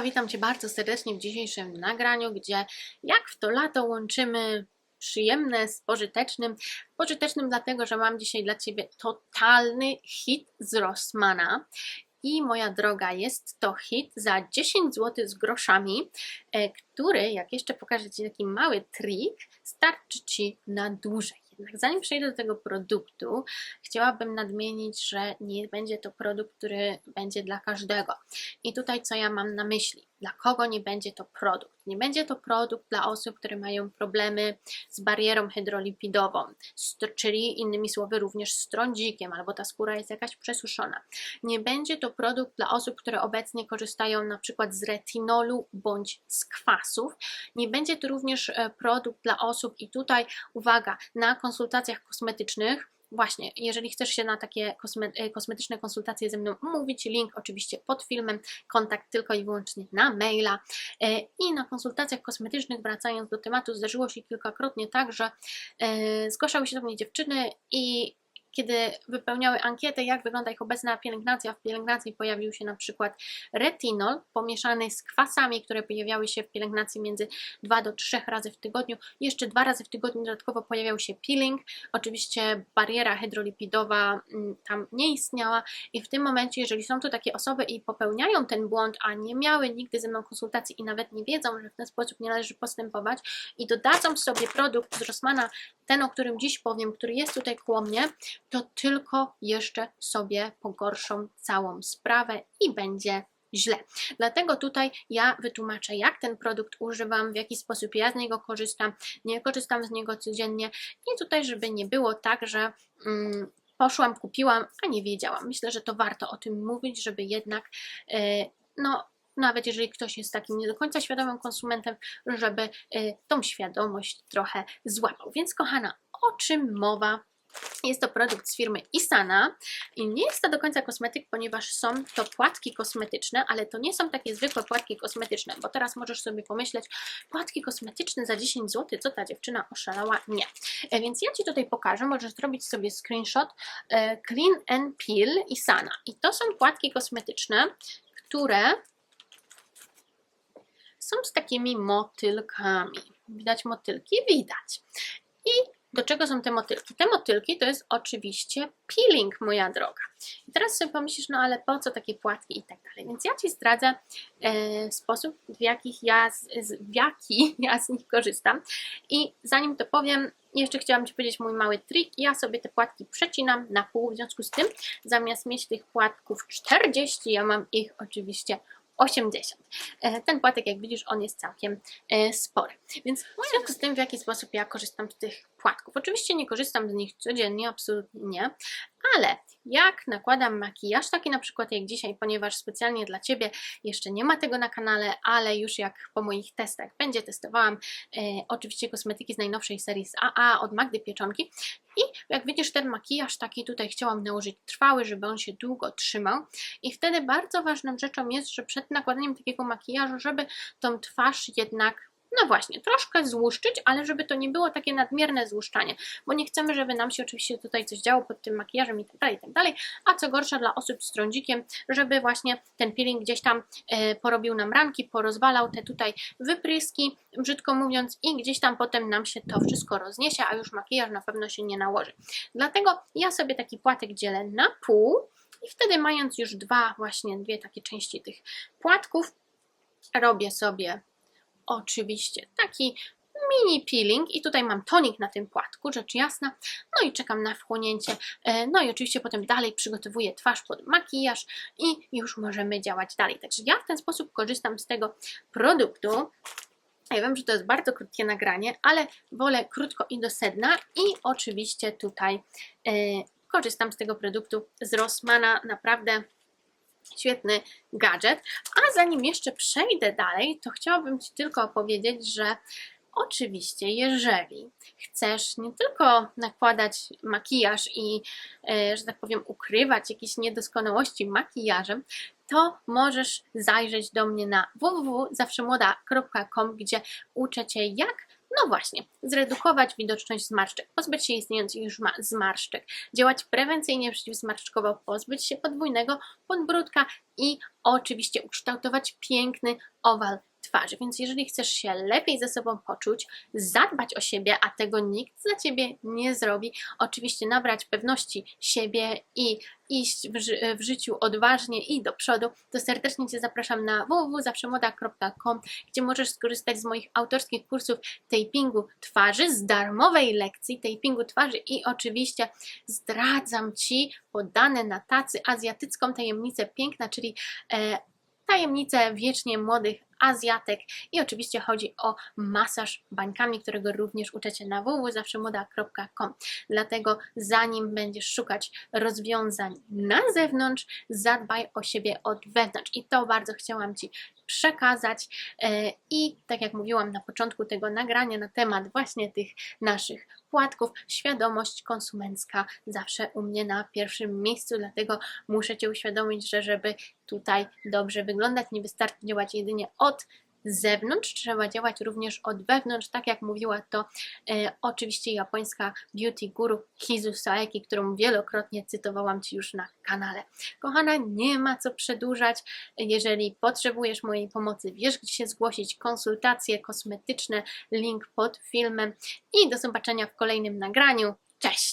Witam Cię bardzo serdecznie w dzisiejszym nagraniu, gdzie jak w to lato łączymy przyjemne z pożytecznym. Pożytecznym dlatego, że mam dzisiaj dla Ciebie totalny hit z Rossmana. I moja droga, jest to hit za 10 zł z groszami, e, który, jak jeszcze pokażę Ci taki mały trik, starczy Ci na dłużej. Zanim przejdę do tego produktu, chciałabym nadmienić, że nie będzie to produkt, który będzie dla każdego. I tutaj co ja mam na myśli? Dla kogo nie będzie to produkt? Nie będzie to produkt dla osób, które mają problemy z barierą hydrolipidową, czyli innymi słowy również z trądzikiem, albo ta skóra jest jakaś przesuszona. Nie będzie to produkt dla osób, które obecnie korzystają na przykład z retinolu bądź z kwasów. Nie będzie to również e, produkt dla osób, i tutaj uwaga, na konsultacjach kosmetycznych, Właśnie, jeżeli chcesz się na takie kosme, e, kosmetyczne konsultacje ze mną umówić, link oczywiście pod filmem, kontakt tylko i wyłącznie na maila. E, I na konsultacjach kosmetycznych, wracając do tematu, zdarzyło się kilkakrotnie tak, że e, zgłaszały się do mnie dziewczyny i kiedy wypełniały ankietę, jak wygląda ich obecna pielęgnacja, w pielęgnacji pojawił się na przykład retinol pomieszany z kwasami, które pojawiały się w pielęgnacji między 2 do 3 razy w tygodniu. Jeszcze dwa razy w tygodniu dodatkowo pojawiał się peeling. Oczywiście bariera hydrolipidowa mm, tam nie istniała i w tym momencie, jeżeli są to takie osoby i popełniają ten błąd, a nie miały nigdy ze mną konsultacji i nawet nie wiedzą, że w ten sposób nie należy postępować i dodadzą sobie produkt z Rossmana, ten, o którym dziś powiem, który jest tutaj koło mnie, to tylko jeszcze sobie pogorszą całą sprawę i będzie źle. Dlatego tutaj ja wytłumaczę, jak ten produkt używam, w jaki sposób ja z niego korzystam. Nie korzystam z niego codziennie i tutaj, żeby nie było tak, że. Mm, Poszłam, kupiłam, a nie wiedziałam. Myślę, że to warto o tym mówić, żeby jednak, yy, no, nawet jeżeli ktoś jest takim nie do końca świadomym konsumentem, żeby yy, tą świadomość trochę złapał. Więc, kochana, o czym mowa jest to produkt z firmy Isana i nie jest to do końca kosmetyk, ponieważ są to płatki kosmetyczne, ale to nie są takie zwykłe płatki kosmetyczne, bo teraz możesz sobie pomyśleć, płatki kosmetyczne za 10 zł, co ta dziewczyna oszalała? Nie. E, Więc ja Ci tutaj pokażę, możesz zrobić sobie screenshot e, Clean and Peel Isana i to są płatki kosmetyczne, które są z takimi motylkami. Widać motylki? Widać. I do czego są te motylki? Te motylki to jest oczywiście peeling, moja droga. I teraz sobie pomyślisz, no ale po co takie płatki i tak dalej. Więc ja Ci zdradzę e, sposób, w, jakich ja z, z, w jaki ja z nich korzystam. I zanim to powiem, jeszcze chciałam Ci powiedzieć mój mały trik. Ja sobie te płatki przecinam na pół, w związku z tym zamiast mieć tych płatków 40, ja mam ich oczywiście 80. E, Ten płatek, jak widzisz, on jest całkiem e, spory. Więc w związku z tym, w jaki sposób ja korzystam z tych płatków. Oczywiście nie korzystam z nich codziennie, absolutnie nie, ale jak nakładam makijaż, taki na przykład jak dzisiaj, ponieważ specjalnie dla Ciebie jeszcze nie ma tego na kanale, ale już jak po moich testach będzie, testowałam e, oczywiście kosmetyki z najnowszej serii z AA od Magdy Pieczonki i jak widzisz ten makijaż taki tutaj chciałam nałożyć trwały, żeby on się długo trzymał i wtedy bardzo ważną rzeczą jest, że przed nakładaniem takiego makijażu, żeby tą twarz jednak no właśnie, troszkę złuszczyć, ale żeby to nie było takie nadmierne złuszczanie, bo nie chcemy, żeby nam się oczywiście tutaj coś działo pod tym makijażem i tak dalej, i tak dalej, a co gorsza dla osób z trądzikiem, żeby właśnie ten peeling gdzieś tam e, porobił nam ranki, porozwalał te tutaj wypryski, brzydko mówiąc, i gdzieś tam potem nam się to wszystko rozniesie, a już makijaż na pewno się nie nałoży. Dlatego ja sobie taki płatek dzielę na pół i wtedy mając już dwa, właśnie dwie takie części tych płatków, robię sobie oczywiście taki mini peeling. I tutaj mam tonik na tym płatku, rzecz jasna, no i czekam na wchłonięcie, E, no i oczywiście potem dalej przygotowuję twarz pod makijaż i już możemy działać dalej. Także ja w ten sposób korzystam z tego produktu. Ja wiem, że to jest bardzo krótkie nagranie, ale wolę krótko i do sedna. I oczywiście tutaj e, korzystam z tego produktu z Rossmana, naprawdę świetny gadżet. A zanim jeszcze przejdę dalej, to chciałabym Ci tylko opowiedzieć, że oczywiście, jeżeli chcesz nie tylko nakładać makijaż i, e, że tak powiem, ukrywać jakieś niedoskonałości makijażem, to możesz zajrzeć do mnie na www.zawszemłoda.com, gdzie uczę Cię, jak No właśnie, zredukować widoczność zmarszczek, pozbyć się istniejących już ma- zmarszczek, działać prewencyjnie przeciwzmarszczkowo, pozbyć się podwójnego podbródka i oczywiście ukształtować piękny owal twarzy. Więc jeżeli chcesz się lepiej ze sobą poczuć, zadbać o siebie, a tego nikt za ciebie nie zrobi, oczywiście nabrać pewności siebie i iść w, ży- w życiu odważnie i do przodu, to serdecznie Cię zapraszam na www.zawszemoda.com, gdzie możesz skorzystać z moich autorskich kursów tapingu twarzy, z darmowej lekcji tapingu twarzy i oczywiście zdradzam Ci podane na tacy azjatycką tajemnicę piękna, czyli e, tajemnicę wiecznie młodych Azjatek i oczywiście chodzi o masaż bańkami, którego również uczę na www.zawszemoda.com. Dlatego zanim będziesz szukać rozwiązań na zewnątrz, zadbaj o siebie od wewnątrz i to bardzo chciałam Ci przekazać E, i tak jak mówiłam na początku tego nagrania na temat właśnie tych naszych płatków, świadomość konsumencka zawsze u mnie na pierwszym miejscu, dlatego muszę Cię uświadomić, że żeby tutaj dobrze wyglądać, nie wystarczy działać jedynie od zewnątrz, trzeba działać również od wewnątrz, tak jak mówiła to e, oczywiście japońska beauty guru Kizu Saeki, którą wielokrotnie cytowałam Ci już na kanale. Kochana, nie ma co przedłużać, jeżeli potrzebujesz mojej pomocy, wiesz gdzie się zgłosić, konsultacje kosmetyczne, link pod filmem i do zobaczenia w kolejnym nagraniu. Cześć!